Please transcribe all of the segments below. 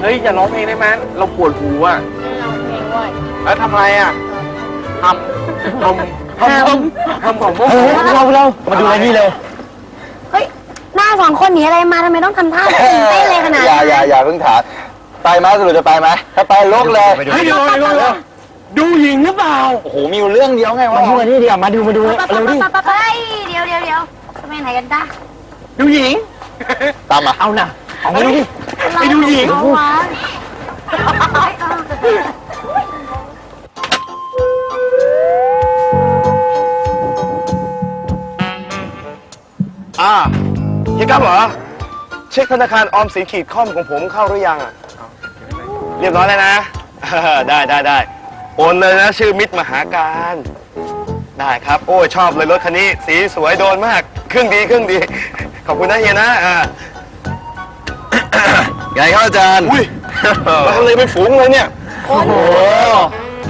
เฮ้ยอย่าร้องเพลงได้ไหมเราปวดหูอะไม่ร้องเพลงด้วยแล้วทำอะไรอะทำทำทำทำทำของพวกเฮ้ยเราเรามาดูอะไรนี่เร็วเฮ้ยหน้าสองคนหนีอะไรมาทำไมต้องทำท่าตื่นเต้นเลยขนาดอย่านั้นอย่าอย่าเพิ่งถามไปไหมสรุปจะไปไหมถ้าไปลุกเลยไปดูเฮ้ยเดี๋ยวเดี๋ยวเดี๋ยวดูหญิงหรือเปล่าโอ้โหมีอยู่เรื่องเดียวไงวะมาดูอันนี้ดีกว่ามาดูมาดูปั๊บเร็วดิปั๊บปั๊บปั๊บเฮ้ยเดี๋ยวเดี๋ยวเดี๋ยวจะไปไหนกันจ้าดูหญิงตามมาเอาน่ะ เอามาดูดิไปดูหญิงเอาวะเฮ้ยเอาอ่าเฮียครับเหรอ เช็คธนาคารออมสินขีดข้อมของผมเข้าหรือยังอะเรียบร้อยแล้วนะ ได้ได้ได้โอนเลยนะ ชื่อมิตรมหาการ ได้ครับ โอ้ยชอบเลยรถคันนี้ สีสวยโดนมาก เครื่องดีเครื่องดี ขอบคุณนะเฮียนะอ่า ไงครับอาจารย์ อุ้ยมาเลยเป็นฝูงเลยเนี่ย โอ้โห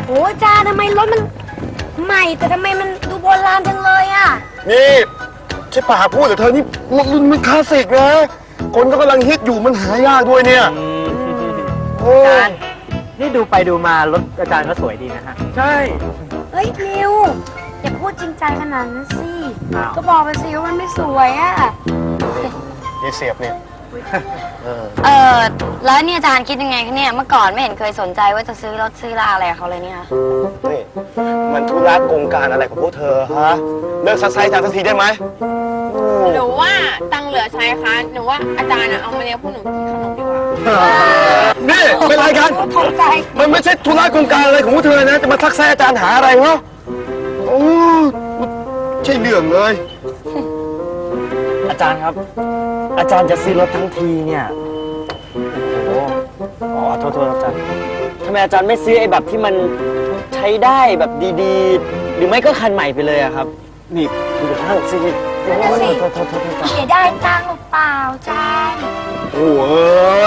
โหจ้าทำไมรถมันใหม่แต่ทำไมมันดูโบราณจังเลยอะ นี่ใช่ป่าพูดแต่เธอนี่รุ่นมันคลาสสิกนะ คนก็กำลังฮิตอยู่มันหายากด้วยเนี่ยโอ้อาจารย์นี่ดูไปดูมารถอาจารย์ก็สวยดีนะฮะ ใช่ เฮ้ยนิวอย่าพูดจริงใจขนาดนั้นสิ อ้าว ก็บอกไปสิว่ามันไม่สวยอะยายเสียบเนี่ย เออแล้วเนี่ยอาจารย์คิดยังไงคะเนี่ย เมื่อก่อนไม่เห็นเคยสนใจว่าจะซื้อรถซื้อลาอะไรกับเขาเลยเนี่ย นี่มันธุระโกงการอะไรของพวกเธอฮะ เลิกซักไซส์จานสักทีได้ไหมหนูว่าตังค์เหลือใช้คะ หนูว่าอาจารย์อะเอามาเลี้ยงพวกหนูกินขนมดีกว่า นี่เป็นไรกันตกใจ มันไม่ใช่ธุระโกงการอะไรของพวกเธอนะ จะมาซักไซส์อาจารย์หาอะไรเหรอโอ้ใช่เรื่องเลยอา จารย์ครับ อาจารย์จะซื้อรถทั้งทีเนี่ยโอ้โหอ๋อโทษโทษอาจารย์ทำไมอาจารย์ไม่ซื้อไอ้แบบที่มันใช้ได้แบบดีๆ หรือไม่ก็คันใหม่ไปเลยอะครับ นี่ดูข้างสิโอ้โหโทษโทษโทษโทษอาจารย์เสียได้ตังค์หรือเปล่าอาจารย์โอ้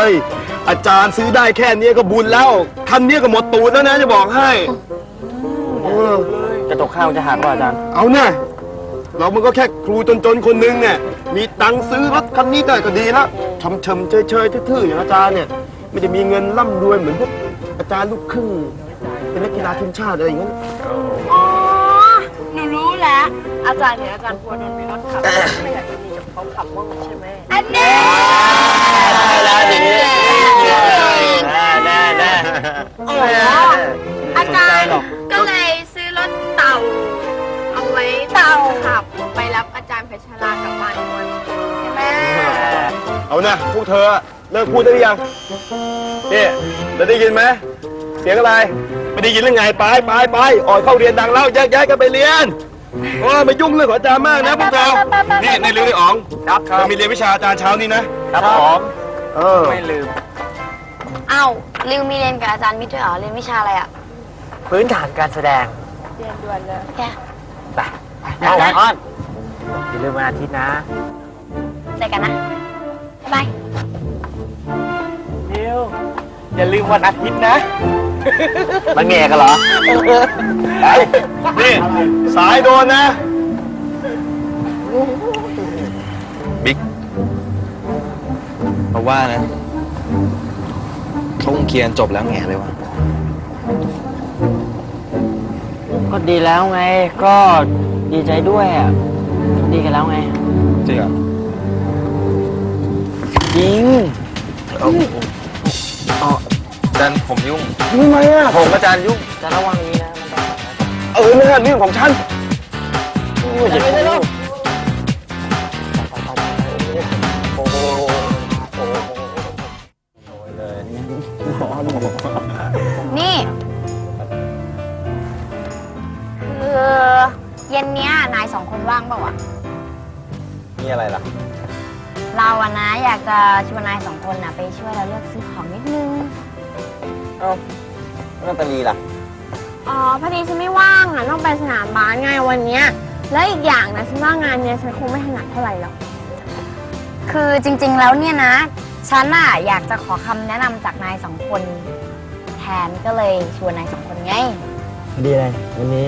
ยอาจารย์ซื้อได้แค่เนี้ยก็บุญแล้ว คันเนี้ยก็หมดตูดแล้วนะจะบอกให้ กระจกข้างมันจะหักว่าอาจารย์ เอาน่ เรามันก็แค่ครูจนๆคนนึงเนี่ย มีตังค์ซื้อรถคันนี้ได้ก็ดีแล้วชำชำๆเฉยๆทื่อๆอย่างอาจารย์เนี่ยไม่ได้มีเงินร่ำรวยเหมือนพวกอาจารย์ลูกครึ่งเป็นนักกีฬาทีมชาติอะไรอย่างเงี้ยอ๋อ หนูรู้แล้ว อาจารย์เห็นอาจารย์พัวโดนมีรถขับ ไม่อยากจะมีกับเขาขับบ้างใช่ไหมอันนี้ได้ทีนี้ได้ได้ได้อ๋ออาจารย์ก็เลยซื้อรถเต่าเอาไว้ เต่าขับไปรับอาจารย์เพชรลากลับบ้านด้วยใช่ไหมเอานะพวกเธอเลิกพูดได้หรือยังนี่จะได้ยินไหมเสียงอะไรไม่ได้ยินเรื่องไงไปไปไปออกเข้าเรียนดังแล้วแยกย้ายกันไปเรียนโอ้ยไม่ยุ่งเรื่องของอาจารย์มากนะพวกเรานี่ในเรื่องไอ้อ๋องครับครัเราบมีเรียนวิชาอาจารย์เช้านี้นะครับผมเออไม่ลืมเอ้าริวมีเรียนกับอาจารย์มิตรด้วยเหรอเรียนวิชาอะไรอะพื้นฐานการแสดง เรียนด่วนเลย แกไป เอาอ้อนอย่าลืมวันอาทิตย์นะเจอกันนะ บ๊ายบาย นิวอย่าลืมวันอาทิตย์นะ มันแง่กันเหรอไปนี่ สายโดนนะ บิ๊กเพราะว่านะเขาคงเคลียร์จบแล้วแง่เลยวะก็ดีแล้วไงก็ ดีใจด้วยอะดีกันแล้วไง จริงเหรอจริงอาจารย์ผมยุ่ง ทำไมอะผมอาจารย์ยุ่ง จะระวังนี้นะมันต้องเออเนี่ยเรื่องของฉันอย่าไปเลยนี่ เย็นเนี้ยนายสองคนว่างเปล่าวะนี่อะไรล่ะ เราอะนะอยากจะชวนนายสองคนนะไปช่วยเราเลือกซื้อของนิดนึงนาตาลีล่ะ อ๋อพอดีฉันไม่ว่างอะต้องไปสนามบาสไงวันเนี้ย แล้วอีกอย่างนะฉันว่างานเนี้ยฉันคงไม่ถนัดเท่าไหร่หรอกคือจริง ๆ แล้วเนี่ยนะ ฉันน่ะอยากจะขอคำแนะนำจากนายสองคน แทนก็เลยชวนนายสองคนไง พอดีเลยวันนี้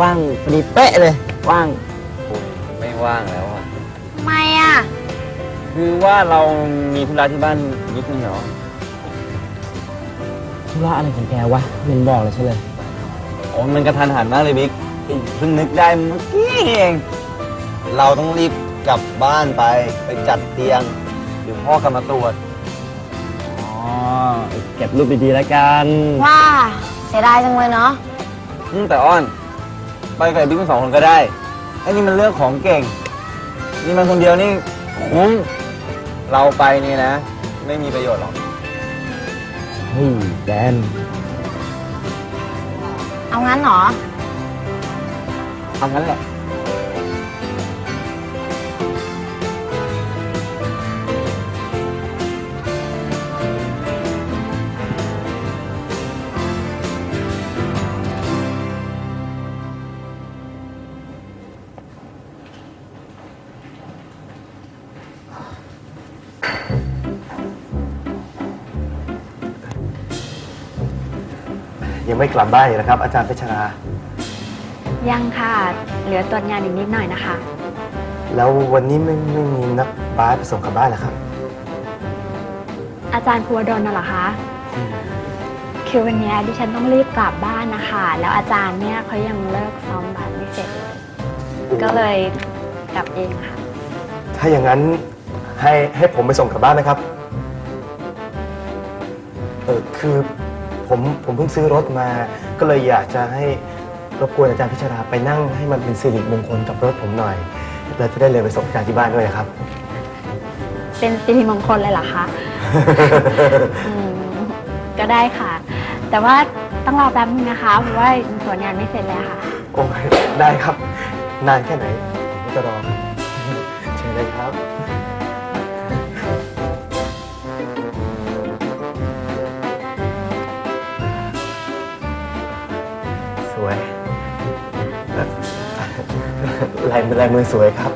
ว่างพอดีเป๊ะเลย ว่างไม่ว่างแล้วอะ ทำไมอะ คือว่าเรามีธุระที่บ้านนิดนึงเหรอธุระอะไรของแกวะเห็นบอกเลยใช่เลยโอ้มันกระทันหันมากเลยบิ๊กเพิ่งนึกได้เมื่อกี้เอง เราต้องรีบกลับบ้านไปไปจัดเตียงเดี๋ยวพ่อกลับมาตรวจอ๋อเก็บรูปดีๆแล้วกัน ว่า เสียดายจังเลยเนาะ อืมแต่อ้อน ไปกับไอ้บิ๊กเป็นสองคนก็ได้ไอ้นี่มันเรื่องของเก่ง นี่มันคนเดียวนี่คุ้มเราไปนี่นะ ไม่มีประโยชน์หรอกเฮ้ยแดนเอางั้นเหรอ เอางั้นแหละ กลับบ้านเลยนะครับ อาจารย์เพชรรา ยังค่ะ เหลือตรวจงานอีกนิดหน่อยนะคะ แล้ววันนี้ไม่ไม่มีนักบาสไปส่งกลับบ้านเหรอครับ อาจารย์ภูวดลน่ะเหรอคะ คือวันเนี้ยดิฉันต้องรีบกลับบ้านนะคะ แล้วอาจารย์เนี่ยเขายังเลิกซ้อมบาสไม่เสร็จเลยก็เลยกลับเองค่ะ ถ้าอย่างนั้นให้ให้ผมไปส่งกลับบ้านไหมครับ เออคือ ผมผมเพิ่งซื้อรถมา ก็เลยอยากจะให้รบกวนอาจารย์พิชราไปนั่งให้มันเป็นสิริมงคลกับรถผมหน่อยเราจะได้เลยไปส่งอาจารย์ที่บ้านด้วยนะครับ เป็นสิริมงคลเลยเหรอคะ อืมก็ได้ค่ะ แต่ว่าต้องรอแป๊บนึงนะคะเพราะว่าตรวจงานไม่เสร็จเลยค่ะ โอ้ยได้ครับ นานแค่ไหนผมจะรอ ลายมือลายมือสวยครับ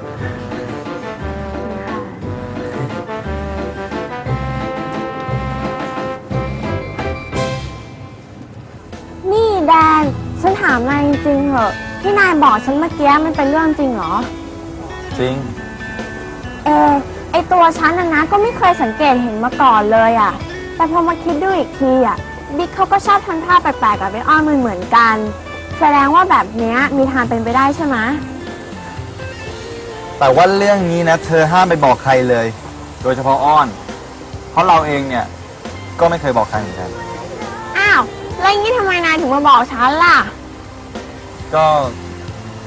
นี่แดน ฉันถามนายจริงๆเหอะที่นายบอกฉันเมื่อกี้มันเป็นเรื่องจริงเหรอ จริง เออไอตัวฉันนะนะก็ไม่เคยสังเกตเห็นมาก่อนเลยอะ่ะ แต่พอมาคิดดูอีกทีอะ่ะ บิ๊กเขาก็ชอบทำท่าแปลกๆกับไออ้อนมันเหมือนกัน แสดงว่าแบบเนี้ยมีทางเป็นไปได้ใช่ไหม แต่ว่าเรื่องนี้นะ เธอห้ามไปบอกใครเลย โดยเฉพาะอ้อน เพราะเราเองเนี่ย ก็ไม่เคยบอกใครเหมือนกัน อ้าวแล้วอย่างนี้ทำไมนายถึงมาบอกฉันล่ะ ก็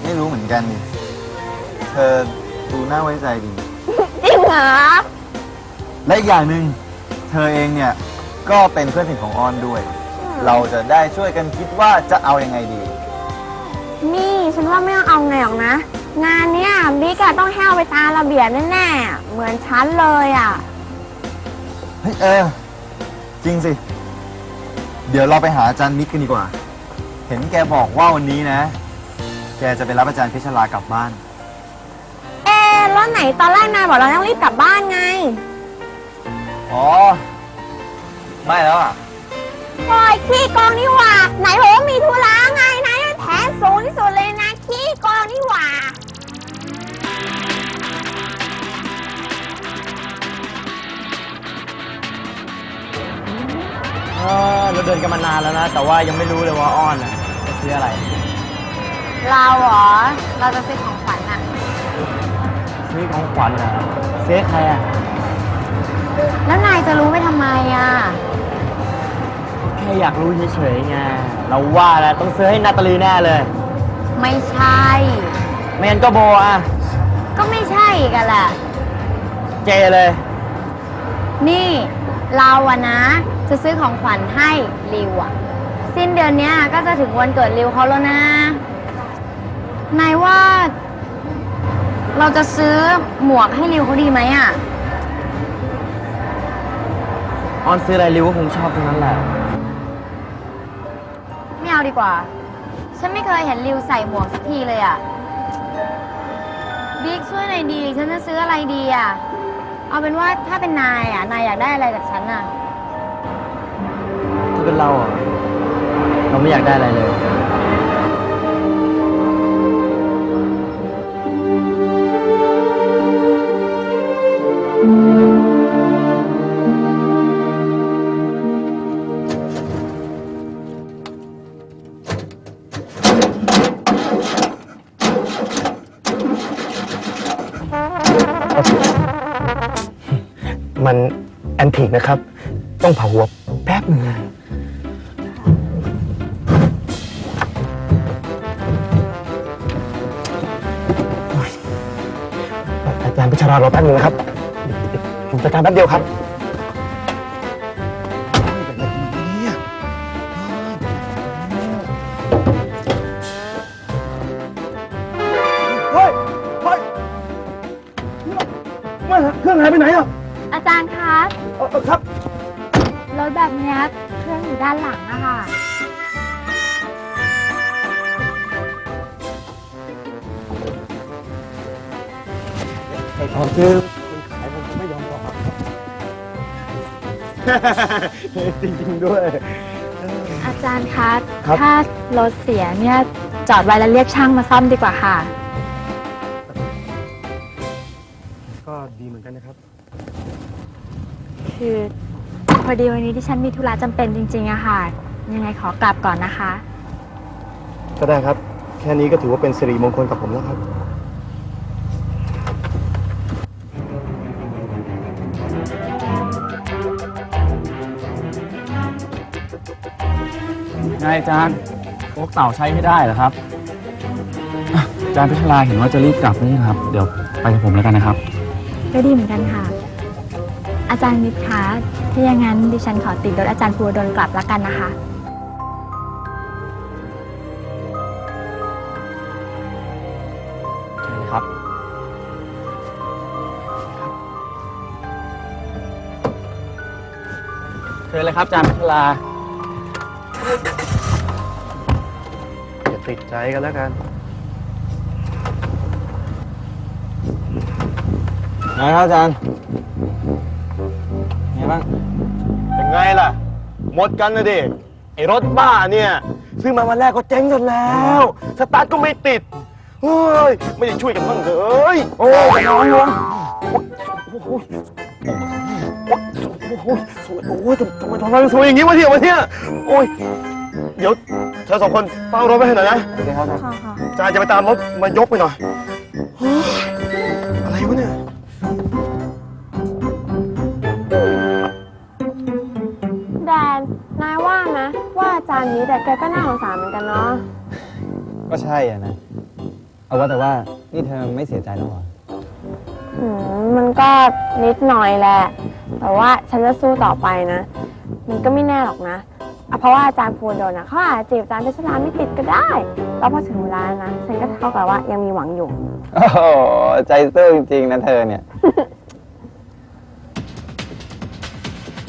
ไม่รู้เหมือนกันนี่เธอดูน่าไว้ใจดี จริงเหรอ และอีกอย่างหนึ่งเธอเองเนี่ย ก็เป็นเพื่อนสนิทของอ้อนด้วย เราจะได้ช่วยกันคิดว่าจะเอายังไงดี นี่ฉันว่าไม่ต้องเอาไงหรอกนะ งานเนี้ยบิ๊กอะต้องแห้วไปตามระเบียบแน่ๆ เหมือนฉันเลยอะเฮ้ยเออ จริงสิ เดี๋ยวเราไปหาอาจารย์มิกกันดีกว่า เห็นแกบอกว่าวันนี้นะ แกจะไปรับอาจารย์เพชรลากลับบ้าน เอ๊ะแล้วไหนตอนแรกนายบอกเราต้องรีบกลับบ้านไงอ๋อ ไม่แล้วอะโอ้ยขี้โกองนี่หว่า ไหนบอกว่ามีธุระไงนายนั่นแผนสูงที่สุดเลยนะขี้โกองนี่หว่า เออเราเดินกันมานานแล้วนะ แต่ว่ายังไม่รู้เลยว่าอ้อนอะจะซื้ออะไร เราเหรอ เราจะซื้อของขวัญอะซื้อของขวัญอะซื้อให้ใครอะแล้วนายจะรู้ไปทำไมอะแค่อยากรู้เฉยๆไง เราว่าแล้วต้องซื้อให้นาตาลีแน่เลย ไม่ใช่ ไม่งั้นก็โบอะก็ไม่ใช่กันแหละ เจเลย นี่ เราอะนะ จะซื้อของขวัญให้ริวอะสิ้นเดือนเนี้ยก็จะถึงวันเกิดริวเขาแล้วนะ นายว่า เราจะซื้อหมวกให้ริวเขาดีไหมอะออนซื้ออะไรริวก็คงชอบทั้งนั้นแหละ ไม่เอาดีกว่า ฉันไม่เคยเห็นริวใส่หมวกสักทีเลยอะบิ๊กช่วยหน่อยดี ฉันจะซื้ออะไรดีอะเอาเป็นว่าถ้าเป็นนายอะนายอยากได้อะไรจากฉันอะ ที่เป็นเราอะเราไม่อยากได้อะไรเลยมันแอนทีกนะครับ ต้องเผาหัวแป๊บหนึ่งารย์พิชารารอแป๊บนึงนะครับเดี๋ยวเดียวผมจัดการแป๊บเดียวครับเฮ้ยเฮ้ยไม่เครื่องหายไปไหนอะอาจารย์คะเออเออครับ รถแบบเนี้ยเครื่องอยู่ด้านหลังอะค่ะ อ้ทองซื้อคนขายมันก็ไม่ยอมบอกจริงๆด้วย อาจารย์คะครับ ถ้ารถเสียเนี่ยจอดไว้แล้วเรียกช่างมาซ่อมดีกว่าค่ะ ก็ดีเหมือนกันนะครับ คือพอดีวันนี้ที่ฉันมีธุระจำเป็นจริงๆอะค่ะ ยังไงขอกลับก่อนนะคะ ก็ได้ครับ แค่นี้ก็ถือว่าเป็นสิริมงคลกับผมแล้วครับ นายอาจารย์โอ๊กเต่าใช้ไม่ได้เหรอครับอะอาจารย์พิชลาเห็นว่าจะรีบกลับนี่ครับ เดี๋ยวไปกับผมแล้วกันนะครับ ก็ดีเหมือนกันค่ะ อาจารย์มิตรคะถ้าอย่างนั้นดิฉันขอติดรถอาจารย์ภูวดลกลับแล้วกันนะคะเชิญเลยครับ เชิญเลยครับอาจารย์พิชลา ใจกันแล้วกันไงครับอาจารย์ไงบ้างเป็นไงล่ะ หมดกันนะดิไอ้รถบ้าเนี่ยซื้อมาวันแรกก็เจ๊งกันแล้ว สตาร์ทก็ไม่ติดเฮ้ยไม่ได้ช่วยกันบ้างเลยโอ้ยน้องลงโอ้โหโอ้โหสวยโอ้ยทำไมทำไมสวยอย่างนี้วะเนี่ย วะเนี่ย โอ้ย เดี๋ยวเธอสองคนเฝ้ารถไว้ให้หน่อยนะโอเคครับอาจารย์จานจะไปตามรถมายกไปหน่อยเฮ้ยอะไรวะเนี่ย แดน นายว่านะ ว่าอาจารย์นี้แต่แกก็น่าสงสารเหมือนกันเนาะ ก็ใช่อะนะ เอาว่าแต่ว่านี่เธอไม่เสียใจแล้วเหรออืมมันก็นิดหน่อยแหละ แต่ว่าฉันจะสู้ต่อไปนะ มันก็ไม่แน่หรอกนะ อะเพราะว่าอาจารย์ภูวดลนะเขาอาจจะจีบอาจารย์เพชรลาไม่ติดก็ได้ แล้วพอถึงเวลานะฉันก็เท่ากับว่ายังมีหวังอยู่ โอ้โหใจซื่อจริงๆนะเธอเนี่ย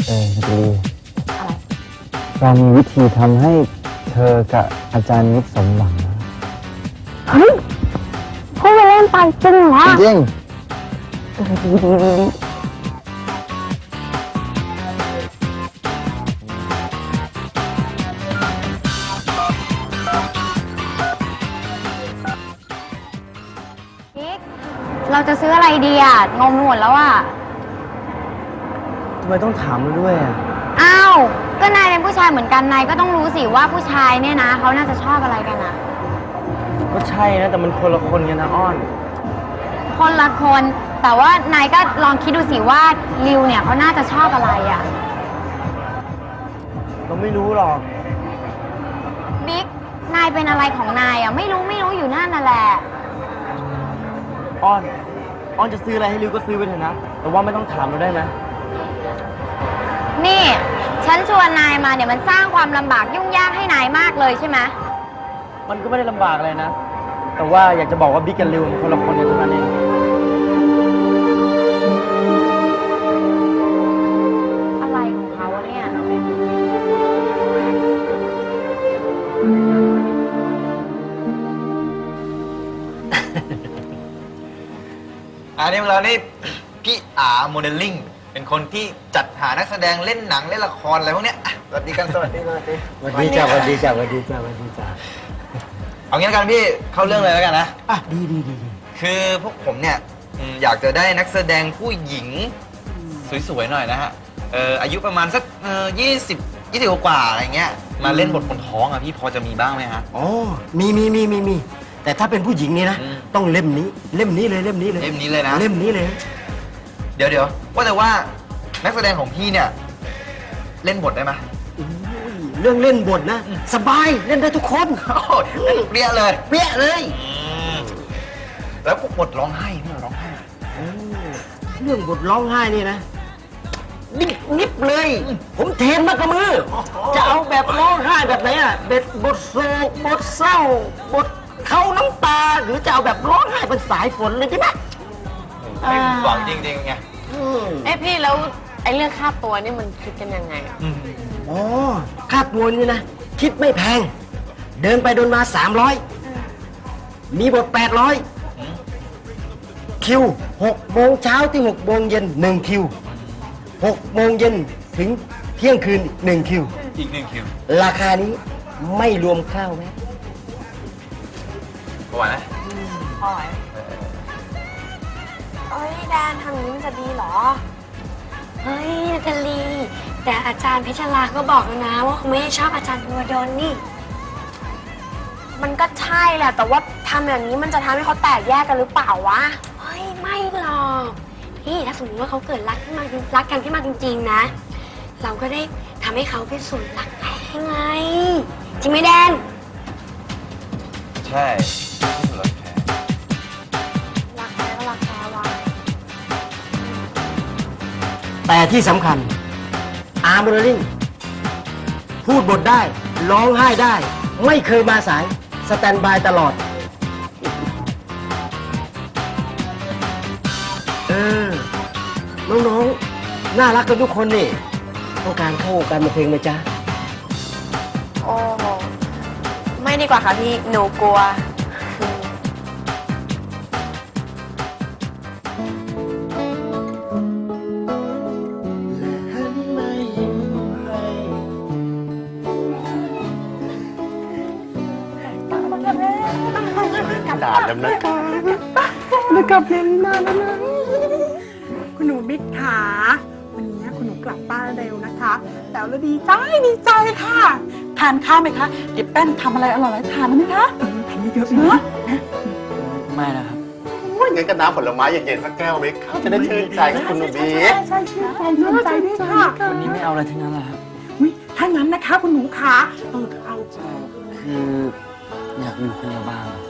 เออดีอะไร เรามีวิธีทำให้เธอกับอาจารย์นิดสมหวังนะเฮ้ยพูดไปเล่นไปจริงเหรอจริง เออดีดีดีดี เราจะซื้ออะไรดีอะงงไปหมดแล้วอะทำไมต้องถามเราด้วยอะอ้าวก็นายเป็นผู้ชายเหมือนกันนายก็ต้องรู้สิว่าผู้ชายเนี่ยนะเขาน่าจะชอบอะไรกันอะก็ใช่นะแต่มันคนละคนกันนะอ้อน คนละคน แต่ว่านายก็ลองคิดดูสิว่าริวเนี่ยเขาน่าจะชอบอะไรอะเราไม่รู้หรอก บิ๊กนายเป็นอะไรของนายอะไม่รู้ไม่รู้อยู่นั่นน่ะแหละ อ้อน อ้อนจะซื้ออะไรให้ริวก็ซื้อไปเถอะนะ แต่ว่าไม่ต้องถามเราได้ไหมนี่ ฉันชวนนายมาเนี่ยมันสร้างความลำบากยุ่งยากให้นายมากเลยใช่ไหมมันก็ไม่ได้ลำบากอะไรนะ แต่ว่าอยากจะบอกว่าบิ๊กกับริวมันคนละคนกันเท่านั้นเอง อันนี้ของเรานี่พี่อาโมเดลลิ่งเป็นคนที่จัดหานักแสดงเล่นหนังเล่นละครอะไรพวกเนี้ยอะสวัสดีกันสวัสดีสวัสดีวันดีจ้าวันดีจ้าวันดีจ้าวันดีจ้าเอางี้ละกันพี่เข้าเรื่องเลยแล้วกันนะ อะดีดีดีดีคือพวกผมเนี่ยอืมอยากจะได้นักแสดงผู้หญิงสวยๆหน่อยนะฮะเอออายุประมาณสักเออยี่สิบยี่สิบกว่าๆอะไรเงี้ยมาเล่นบทคนท้องอะพี่พอจะมีบ้างไหมฮะ อ๋อมีมีมีมีมี แต่ถ้าเป็นผู้หญิงนี่นะ อืม ต้องเล่มนี้ เล่มนี้เลยเล่มนี้เลย เล่มนี้เลยนะ เล่มนี้เลยดี๋ยวเดี๋ยวว่าแต่ว่านักแสดงของพี่เนี่ย เล่นบทได้ไหมเรื่องเล่นบทนะ สบายเล่นได้ทุกคนโอ้ยเล่นเปรี้ยเลยเปี้ยเลยแล้วพวกบทร้องไห้พี่ร้องไห้เรื่องบทร้องไห้นี่นะนิบนิบเลย ผมเทรนมากับมือจะเอาแบบร้องไห้แบบไหนอะเบ็ดบทโศกบทเศร้า บท เข้าน้ำตาหรือจะเอาแบบร้องไห้เป็นสายฝนเลยใช่ไหมไม่ผิดหวังจริงๆไงอืมเอ้พี่แล้วไอ้เรื่องค่าตัวนี่มันคิดกันยังไงอะอ๋อค่าตัวนี่นะ คิดไม่แพง เดินไปเดินมา 300 มีบท 800 คิว6โมงเช้าถึง6โมงเย็น 1 คิว6โมงเย็นถึงเที่ยงคืน 1 คิว อีกหนึ่งคิว ราคานี้ไม่รวมข้าวแม้ ประมาณนะเอ้ยแดนทำอย่างนี้มันจะดีเหรอ เฮ้ยนาตาลี แต่อาจารย์เพชรลาก็บอกแล้วนะว่าเขาไม่ได้ชอบอาจารย์บัวดนนี่ มันก็ใช่แหละ แต่ว่าทำแบบนี้มันจะทำให้เขาแตกแยกกันหรือเปล่าวะ เฮ้ยไม่หรอกนี่ถ้าสมมติว่าเขาเกิดรักขึ้นมาจริงรักกันขึ้นมาจริงๆนะ เราก็ได้ทำให้เขาเป็นส่วนรักแท้ไง จริงไหมแดน ใช่ แต่ที่สำคัญอาร์มเรลิงพูดบทได้ ร้องไห้ได้ ไม่เคยมาสาย สแตนบายตลอด เออ น้องๆ น่ารักกันทุกคนนี่ต้องการเข้าวงการบันเทิงไหมจ๊ะ โอ้ไม่ดีกว่าค่ะพี่ หนูกลัว ด่าดำเนินคุณหนูบิ๊กขาวันนี้คุณหนูกลับบ้านเร็วนะคะ แล้วเราดีใจดีใจค่ะ ทานข้าวไหมคะเดี๋ยวแป้นทำอะไรอร่อยๆทานนะคะอืมทานเยอะๆเนอะไม่นะครับว่างั้นก็น้ำผลไม้เย็นๆสักแก้วไหมครับจะได้ชื่นใจครับคุณหนูบีใช่ใช่ชื่นใจชื่นใจด้วยค่ะวันนี้ไม่เอาอะไรทั้งนั้นแหละครับอุ๊ยถ้างั้นนะคะคุณหนูขาเออเอาคืออยากอยู่คนเดียวบ้างอะ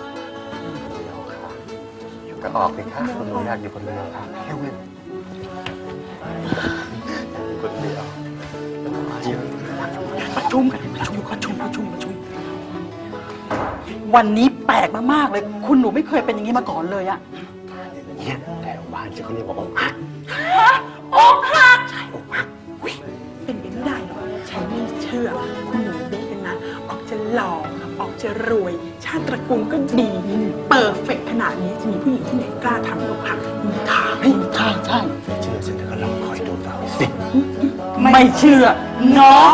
ก็ออกสิครับคุณหนูอยากอยู่คนเดียวครับแค่เว้นอยู่คนเดียวประชุมกันประชุมประชุมประชุมประชุม วันนี้แปลกมากๆเลย คุณหนูไม่เคยเป็นอย่างนี้มาก่อนเลยอะเนี่ยแถวบ้านจะเขาเรียกว่าอกหักอกหักใช่อกหักอุ๊ยเป็นไปไม่ได้หรอกฉันไม่เชื่อ คุณหนูเบกกันนะ ออกจะหล่อออกจะรวย ชาติตระกูลก็ดี เปิดเฟก ขนาดนี้จะมีผู้หญิงที่ไหนกล้าทำอกหักมีทางใช่ใช่เชื่อฉันเถอะก็ลองคอยดูเราสิ ไม่เชื่อเนาะ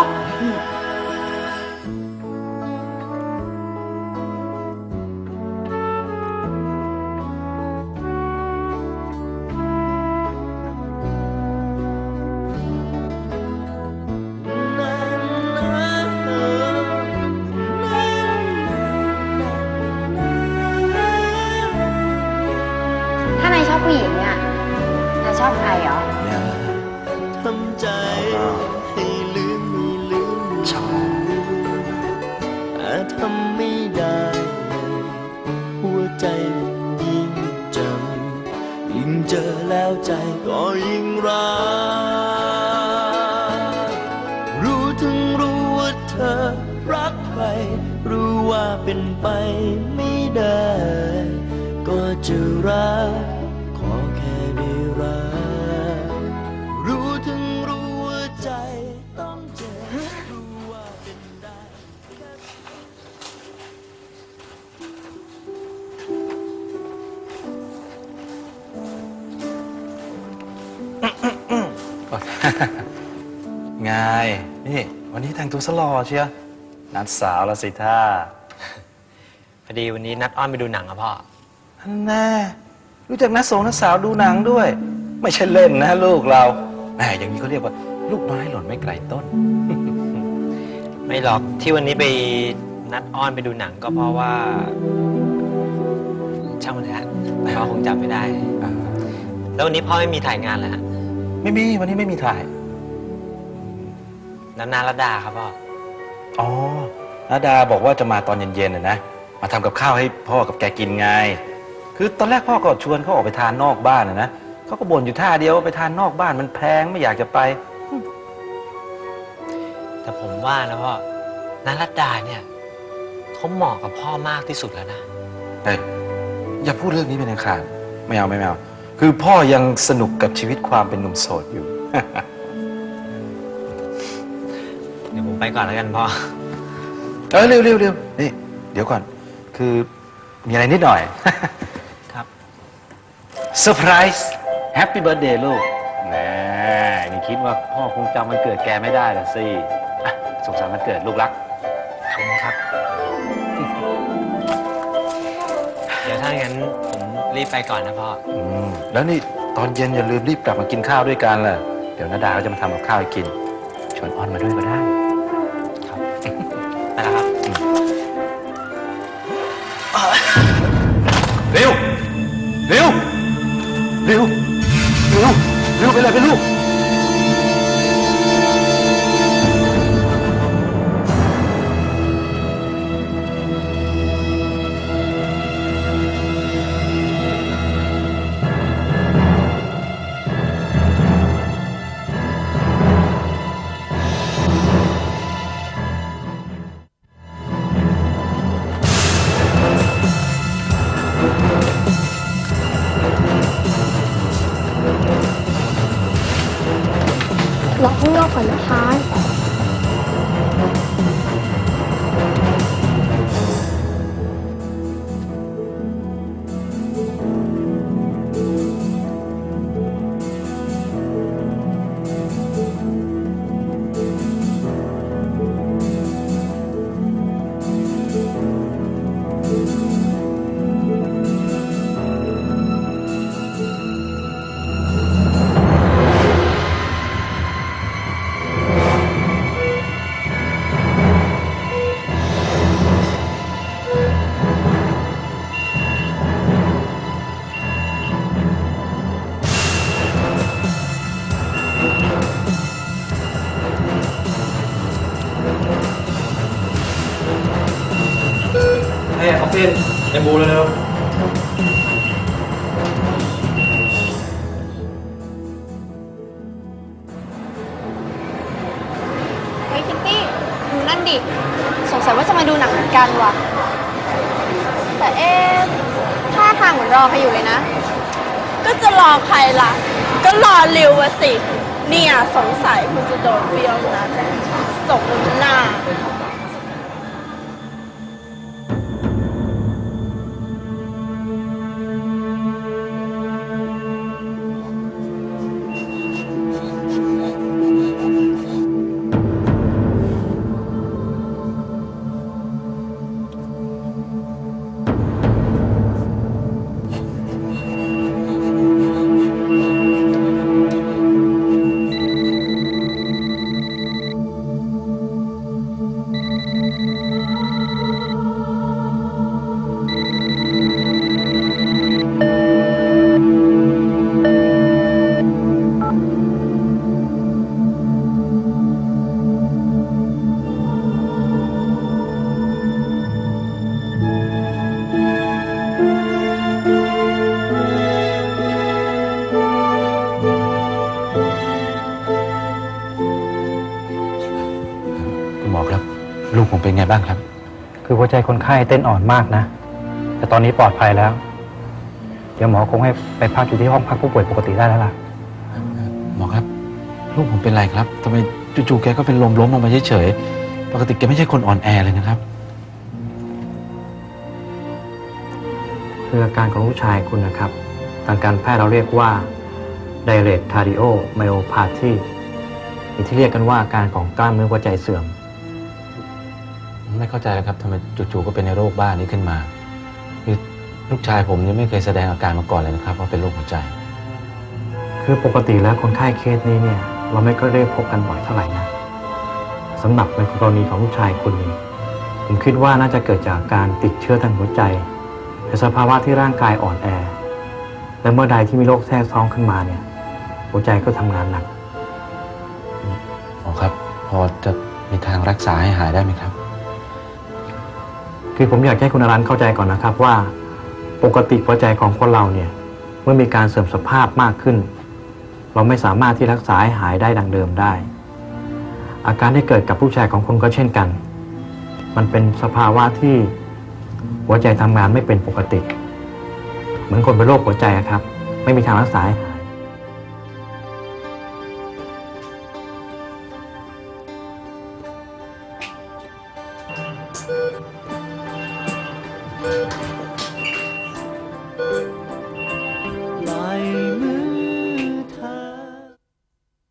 แต่งตัวสลอเชียวนัดสาวละสิท่าพอดีวันนี้นัดอ้อนไปดูหนังอะพ่อ อันแน่รู้จักนัดสงนัดสาวดูหนังด้วย ไม่ใช่เล่นนะลูกเราแหมอย่างนี้เขาเรียกว่า ลูกไม้หล่นไม่ไกลต้น ไม่หรอกที่วันนี้ไปนัดอ้อนไปดูหนังก็เพราะว่า ช่างมันเถอะฮะพ่อคงจำไม่ได้แล้ววันนี้พ่อไม่มีถ่ายงานแล้วฮะ ไม่มีวันนี้ไม่มีถ่าย นานาระดาครับพ่อ อ๋อนาดาบอกว่าจะมาตอนเย็นๆน่ะนะ มาทำกับข้าวให้พ่อกับแกกินไง คือตอนแรกพ่อก็ชวนเขาออกไปทานนอกบ้านนะนะเขาก็บ่นอยู่ท่าเดียวว่าไปทานนอกบ้านมันแพงไม่อยากจะไป แต่ผมว่านะพ่อนารัตดาเนี่ยเขาเหมาะกับพ่อมากที่สุดแล้วนะ เฮ้ยอย่าพูดเรื่องนี้เป็นอันขาดไม่เอาไม่เอา คือพ่อยังสนุกกับชีวิตความเป็นหนุ่มโสดอยู่ ไปก่อนแล้วกันพ่อ เออเร็วเร็วเร็วนี่เดี๋ยวก่อน คือมีอะไรนิดหน่อย ครับเซอร์ไพรส์แฮปปี้เบิร์ดเดย์ลูกแหน่นี่คิดว่าพ่อคงจำวันเกิดแกไม่ได้ละสิอะสุขสันต์วันเกิดลูกรัก ขอบคุณครับ เดี๋ยวถ้างั้นผมรีบไปก่อนนะพ่อ อืมแล้วนี่ตอนเย็นอย่าลืมรีบกลับมากินข้าวด้วยกันล่ะ เดี๋ยวนาดาก็จะมาทำกับข้าวให้กิน ชวนออนมาด้วยก็ได้ เร็วเร็ ร็วไปเลยไปลูกรอข้างนอกก่อนนะคะ เฮ้ยออฟฟิศเอ็มบูเร็วเฮ้ยคิตตี้ดูนั่นดิ สงสัยว่าจะมาดูหนังเหมือนกันว่ะ แต่เอ๊ะท่าทางเหมือนรอใครอยู่เลยนะ ก็จะรอใครล่ะ ก็รอริวอะสิ เนี่ยสงสัยคุณจะโดนเบี้ยวนะส่งหน้า บ้างครับ คือหัวใจคนไข้เต้นอ่อนมากนะ แต่ตอนนี้ปลอดภัยแล้ว เดี๋ยวหมอคงให้ไปพักอยู่ที่ห้องพักผู้ป่วยปกติได้แล้วล่ะ หมอครับ ลูกผมเป็นไรครับทำไมจู่ๆแกก็เป็นลมล้มลงมาเฉยๆ ปกติแกไม่ใช่คนอ่อนแอเลยนะครับ คืออาการของลูกชายคุณนะครับ ทางการแพทย์เราเรียกว่า direct cardiomyopathy หรือที่เรียกกันว่าอาการของกล้ามเนื้อหัวใจเสื่อม ไม่เข้าใจเลยครับทำไมจู่ๆก็เป็นในโรคบ้านี้ขึ้นมาคือลูกชายผมยังไม่เคยแสดงอาการมาก่อนเลยนะครับ ว่าเป็นโรคหัวใจ คือปกติแล้วคนไข้เคสนี้เนี่ย เราไม่ก็ได้พบกันบ่อยเท่าไหร่นะสำหรับในกรณีของลูกชายคุณนี่ผมคิดว่าน่าจะเกิดจากการติดเชื้อทางหัวใจในสภาวะที่ร่างกายอ่อนแอ และเมื่อใดที่มีโรคแทรกซ้อนขึ้นมาเนี่ย หัวใจก็ทำงานหนัก หมอครับ พอจะมีทางรักษาให้หายได้ไหมครับ คือผมอยากให้คุณอรันเข้าใจก่อนนะครับว่า ปกติหัวใจของคนเราเนี่ยเมื่อมีการเสื่อมสภาพมากขึ้น เราไม่สามารถที่รักษาให้หายได้ดังเดิมได้ อาการที่เกิดกับผู้ชายของคุณก็เช่นกัน มันเป็นสภาวะที่หัวใจทำงานไม่เป็นปกติ เหมือนคนเป็นโรคหัวใจอะครับ ไม่มีทางรักษาให้